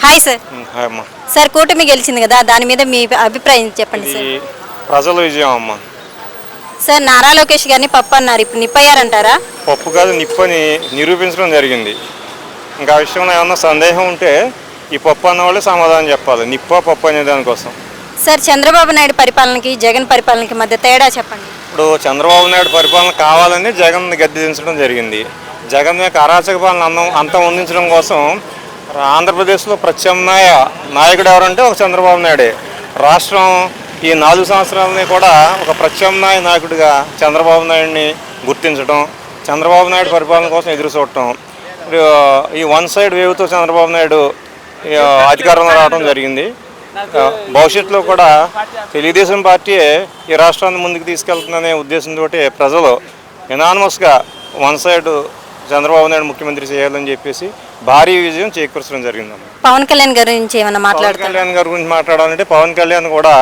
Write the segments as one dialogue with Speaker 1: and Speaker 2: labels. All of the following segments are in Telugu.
Speaker 1: హాయ్ సార్
Speaker 2: హాయ్ అమ్మా.
Speaker 1: సార్ కూటమి గెలిచింది కదా దాని మీద మీ అభిప్రాయం చెప్పండి సార్
Speaker 2: ప్రజల విజయం అమ్మా.
Speaker 1: సార్ నారా లోకేష్ గారిని పప్పు అన్నారు ఇప్పుడు నిప్పయ్యారంటారా?
Speaker 2: పప్పు కాదు నిప్పని నిరూపించడం జరిగింది. ఇంకా ఆ విషయంలో ఏమన్నా సందేహం ఉంటే ఈ పప్పు అన్న వాళ్ళు సమాధానం చెప్పాలి. నిప్ప పప్పు అనే దానికోసం
Speaker 1: సార్ చంద్రబాబు నాయుడు పరిపాలనకి జగన్ పరిపాలనకి మధ్య తేడా చెప్పండి.
Speaker 2: ఇప్పుడు చంద్రబాబు నాయుడు పరిపాలన కావాలని జగన్ గద్దె దించడం జరిగింది. జగన్ యొక్క అరాచక పాలన అందం అంతం అందించడం కోసం ఆంధ్రప్రదేశ్లో ప్రత్యామ్నాయ నాయకుడు ఎవరంటే ఒక చంద్రబాబు నాయుడే. రాష్ట్రం ఈ నాలుగు సంవత్సరాలని కూడా ఒక ప్రత్యామ్నాయ నాయకుడిగా చంద్రబాబు నాయుడిని గుర్తించడం చంద్రబాబు నాయుడు పరిపాలన కోసం ఎదురు చూడటం ఈ వన్ సైడ్ వేవ్తో చంద్రబాబు నాయుడు అధికారంలో రావడం జరిగింది. భవిష్యత్తులో కూడా తెలుగుదేశం పార్టీయే ఈ రాష్ట్రాన్ని ముందుకు తీసుకెళ్తుందనే ఉద్దేశంతో ప్రజలు ఎనానమస్గా వన్ సైడ్ చంద్రబాబు నాయుడు ముఖ్యమంత్రి చేయాలని చెప్పేసి భారీ విజయం చేకూర్చడం జరిగిందమ్మ.
Speaker 1: పవన్ కళ్యాణ్ గారి గురించి ఏమైనా
Speaker 2: పవన్
Speaker 1: మాట్లాడతారు?
Speaker 2: కళ్యాణ్ గారి గురించి మాట్లాడాలంటే పవన్ కళ్యాణ్ కూడా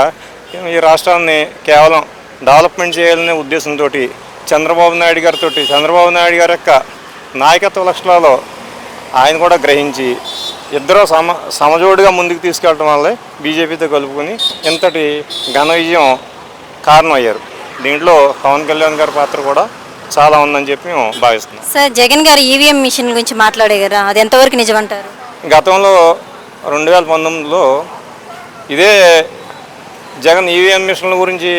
Speaker 2: ఈ రాష్ట్రాన్ని కేవలం డెవలప్మెంట్ చేయాలనే ఉద్దేశంతో చంద్రబాబు నాయుడు గారితో చంద్రబాబు నాయుడు గారి యొక్క నాయకత్వ లక్షణాలు ఆయన కూడా గ్రహించి ఇద్దరు సమ సమజోడుగా ముందుకు తీసుకెళ్ళడం వల్లే బీజేపీతో కలుపుకొని ఇంతటి ఘన విజయం కారణమయ్యారు. దీంట్లో పవన్ కళ్యాణ్ గారి పాత్ర కూడా చాలా ఉందని చెప్పి మేము భావిస్తున్నాం.
Speaker 1: సార్ జగన్ గారు ఈవీఎం మిషన్ గురించి మాట్లాడే కదా అది ఎంతవరకు నిజమంటారు?
Speaker 2: గతంలో రెండు వేల పంతొమ్మిదిలో ఇదే జగన్ ఈవీఎం మిషన్ల గురించి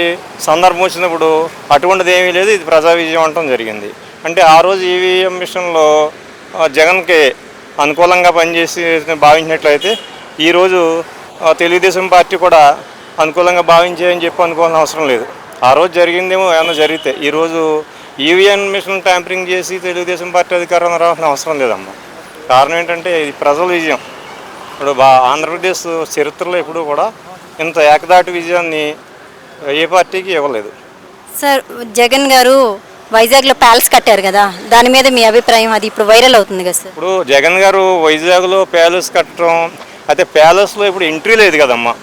Speaker 2: సందర్భం వచ్చినప్పుడు అటువంటిది ఏమీ లేదు ఇది ప్రజా విజయం అంటం జరిగింది. అంటే ఆ రోజు ఈవీఎం మిషన్లో ఆ, జగన్కి అనుకూలంగా పనిచేసి భావించినట్లయితే ఈరోజు తెలుగుదేశం పార్టీ కూడా అనుకూలంగా భావించేయని చెప్పి అనుకోవాల్సిన అవసరం లేదు. ఆ రోజు జరిగిందేమో ఏమన్నా జరిగితే ఈరోజు ఈవీఎం మిషన్ ట్యాంపరింగ్ చేసి తెలుగుదేశం పార్టీ అధికారంలో రావాల్సిన అవసరం లేదమ్మా. కారణం ఏంటంటే ఇది ప్రజల విజయం. ఇప్పుడు బా ఆంధ్రప్రదేశ్ చరిత్రలో ఎప్పుడూ కూడా ఇంత ఏకదాటి విజయాన్ని ఏ పార్టీకి ఇవ్వలేదు.
Speaker 1: సార్ జగన్ గారు వైజాగ్లో ప్యాలెస్ కట్టారు కదా దాని మీద మీ అభిప్రాయం అది ఇప్పుడు వైరల్ అవుతుంది కదా సార్?
Speaker 2: ఇప్పుడు జగన్ గారు వైజాగ్లో ప్యాలెస్ కట్టడం అయితే ప్యాలెస్లో ఇప్పుడు ఎంట్రీ లేదు కదమ్మా.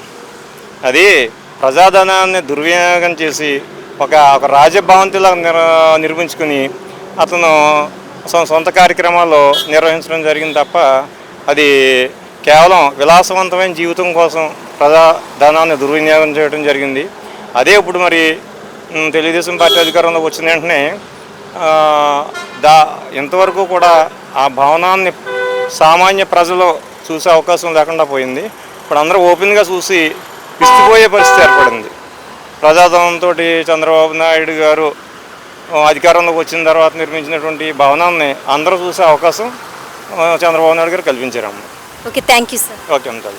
Speaker 2: అది ప్రజాధనాన్ని దుర్వినియోగం చేసి ఒక ఒక రాజభవంతిలా నిర్ నిర్మించుకుని అతను సొంత కార్యక్రమాలు నిర్వహించడం జరిగింది తప్ప అది కేవలం విలాసవంతమైన జీవితం కోసం ప్రజాధనాన్ని దుర్వినియోగం చేయడం జరిగింది. అదే ఇప్పుడు మరి తెలుగుదేశం పార్టీ అధికారంలో వచ్చిన వెంటనే దా ఇంతవరకు కూడా ఆ భవనాన్ని సామాన్య ప్రజలు చూసే అవకాశం లేకుండా పోయింది. ఇప్పుడు అందరూ ఓపెన్గా చూసి విస్తుపోయే పరిస్థితి ఏర్పడింది. ప్రజాధనంతో చంద్రబాబు నాయుడు గారు అధికారంలోకి వచ్చిన తర్వాత నిర్మించినటువంటి భవనాన్ని అందరూ చూసే అవకాశం చంద్రబాబు నాయుడు గారు కల్పించారమ్మ.
Speaker 1: Okay thank you sir.
Speaker 2: Okay ఉంటాను.